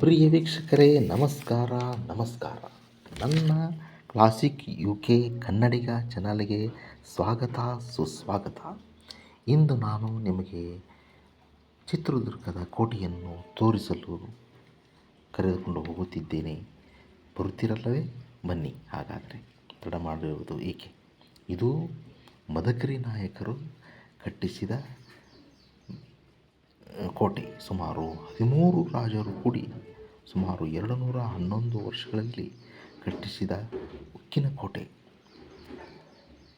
ಪ್ರಿಯ ವೀಕ್ಷಕರೇ, ನಮಸ್ಕಾರ ನಮಸ್ಕಾರ. ನನ್ನ ಕ್ಲಾಸಿಕ್ ಯು ಕೆ ಕನ್ನಡಿಗ ಚಾನಲ್ಗೆ ಸ್ವಾಗತ, ಸುಸ್ವಾಗತ. ಇಂದು ನಾನು ನಿಮಗೆ ಚಿತ್ರದುರ್ಗದ ಕೋಟೆಯನ್ನು ತೋರಿಸಲು ಕರೆದುಕೊಂಡು ಹೋಗುತ್ತಿದ್ದೇನೆ. ಬರುತ್ತಿರಲ್ಲವೇ? ಬನ್ನಿ, ಹಾಗಾದರೆ ತಡ ಮಾಡಿರುವುದು ಏಕೆ? ಇದು ಮದಕರಿ ನಾಯಕರು ಕಟ್ಟಿಸಿದ ಕೋಟೆ, ಸುಮಾರು ಹದಿಮೂರು ರಾಜರು ಕೂಡಿ ಸುಮಾರು ಎರಡು ನೂರ ಹನ್ನೊಂದು ವರ್ಷಗಳಲ್ಲಿ ಕಟ್ಟಿಸಿದ ಉಕ್ಕಿನ ಕೋಟೆ.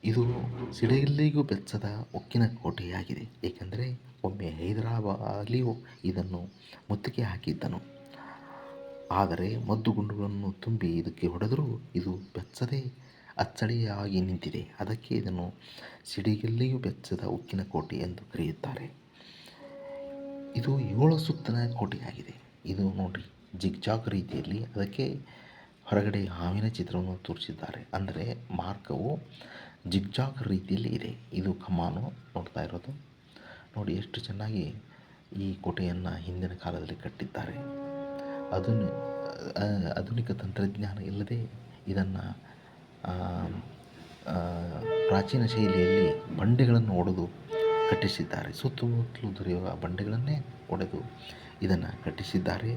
ಇದು ಸಿಡಿಗಲ್ಲಿಗೂ ಬೆಚ್ಚದ ಉಕ್ಕಿನ ಕೋಟೆಯಾಗಿದೆ. ಏಕೆಂದರೆ ಒಮ್ಮೆ ಹೈದರಾಬಾಲಿಯು ಇದನ್ನು ಮುತ್ತಿಗೆ ಹಾಕಿದ್ದನು. ಆದರೆ ಮದ್ದುಗುಂಡುಗಳನ್ನು ತುಂಬಿ ಇದಕ್ಕೆ ಹೊಡೆದರೂ ಇದು ಬೆಚ್ಚದೆ ಅಚ್ಚಳಿಯಾಗಿ ನಿಂತಿದೆ. ಅದಕ್ಕೆ ಇದನ್ನು ಸಿಡಿಗಲ್ಲಿಯೂ ಬೆಚ್ಚದ ಉಕ್ಕಿನ ಕೋಟೆ ಎಂದು ಕರೆಯುತ್ತಾರೆ. ಇದು ಏಳು ಸುತ್ತಿನ ಕೋಟೆಯಾಗಿದೆ. ಇದು ನೋಡಿ ಜಿಗ್ಜಾಗ್ ರೀತಿಯಲ್ಲಿ ಅದಕ್ಕೆ ಹೊರಗಡೆ ಹಾವಿನ ಚಿತ್ರವನ್ನು ತೋರಿಸಿದ್ದಾರೆ. ಅಂದರೆ ಮಾರ್ಗವು ಜಿಗ್ಜಾಗ್ ರೀತಿಯಲ್ಲಿ ಇದೆ. ಇದು ಕಮಾನು ನೋಡ್ತಾ ಇರೋದು. ನೋಡಿ ಎಷ್ಟು ಚೆನ್ನಾಗಿ ಈ ಕೋಟೆಯನ್ನು ಹಿಂದಿನ ಕಾಲದಲ್ಲಿ ಕಟ್ಟಿದ್ದಾರೆ. ಅದನ್ನು ಆಧುನಿಕ ತಂತ್ರಜ್ಞಾನ ಇಲ್ಲದೆ ಇದನ್ನು ಪ್ರಾಚೀನ ಶೈಲಿಯಲ್ಲಿ ಬಂಡೆಗಳನ್ನು ಒಡೆದು ಕಟ್ಟಿಸಿದ್ದಾರೆ. ಸುತ್ತಮುತ್ತಲು ದೊರೆಯುವ ಬಂಡೆಗಳನ್ನೇ ಒಡೆದು ಇದನ್ನು ಕಟ್ಟಿಸಿದ್ದಾರೆ.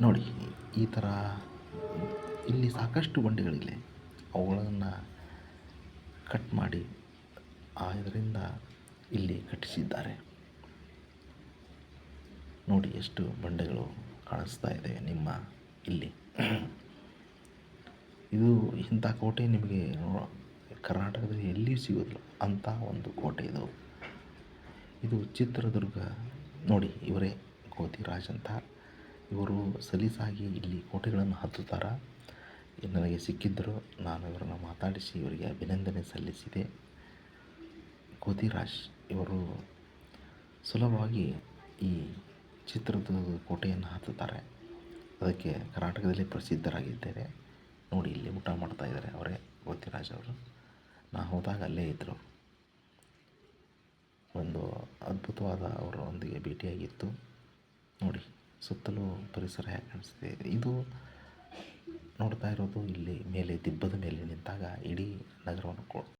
ನೋಡಿ, ಈ ಥರ ಇಲ್ಲಿ ಸಾಕಷ್ಟು ಬಂಡೆಗಳಿವೆ. ಅವುಗಳನ್ನು ಕಟ್ ಮಾಡಿ ಆದ್ದರಿಂದ ಇಲ್ಲಿ ಕಟ್ಟಿಸಿದ್ದಾರೆ. ನೋಡಿ ಎಷ್ಟು ಬಂಡೆಗಳು ಕಾಣಿಸ್ತಾ ಇದೆ ನಿಮ್ಮ ಇಲ್ಲಿ. ಇದು ಇಂಥ ಕೋಟೆ ನಿಮಗೆ ಕರ್ನಾಟಕದಲ್ಲಿ ಎಲ್ಲಿಯೂ ಸಿಗೋದಿಲ್ಲ ಅಂಥ ಒಂದು ಕೋಟೆ ಇದು. ಇದು ಚಿತ್ರದುರ್ಗ. ನೋಡಿ, ಇವರೇ ಗೋತಿರಾಜ್ ಅಂತ. ಇವರು ಸಲೀಸಾಗಿ ಇಲ್ಲಿ ಕೋಟೆಗಳನ್ನು ಹತ್ತುತ್ತಾರೆ? ನನಗೆ ಸಿಕ್ಕಿದ್ದರು ನಾನು ಇವರನ್ನು ಮಾತಾಡಿಸಿ ಇವರಿಗೆ ಅಭಿನಂದನೆ ಸಲ್ಲಿಸಿದೆ. ಗೋತಿರಾಜ್ ಇವರು ಸುಲಭವಾಗಿ ಈ ಚಿತ್ರದುರ್ಗ ಕೋಟೆಯನ್ನು ಹತ್ತುತ್ತಾರೆ. ಅದಕ್ಕೆ ಕರ್ನಾಟಕದಲ್ಲಿ ಪ್ರಸಿದ್ಧರಾಗಿದ್ದೇವೆ ನೋಡಿ, ಇಲ್ಲಿ ಊಟ ಮಾಡ್ತಾ ಇದ್ದಾರೆ ಅವರೇ ಗೋತಿರಾಜ್ ಅವರು. ನಾ ಹೋದಾಗ ಅಲ್ಲೇ ಇದ್ದರು ಒಂದು ಅದ್ಭುತವಾದ ಅವರೊಂದಿಗೆ ಭೇಟಿಯಾಗಿತ್ತು. ನೋಡಿ, ಸುತ್ತಲೂ ಪರಿಸರ ಹೇಗೆ ಕಾಣಿಸ್ತಿದೆ. ಇದು ನೋಡ್ತಾ ಇರೋದು ಇಲ್ಲಿ ಮೇಲೆ ದಿಬ್ಬದ ಮೇಲೆ ನಿಂತಾಗ ಇಡೀ ನಗರವನ್ನು ಕೊ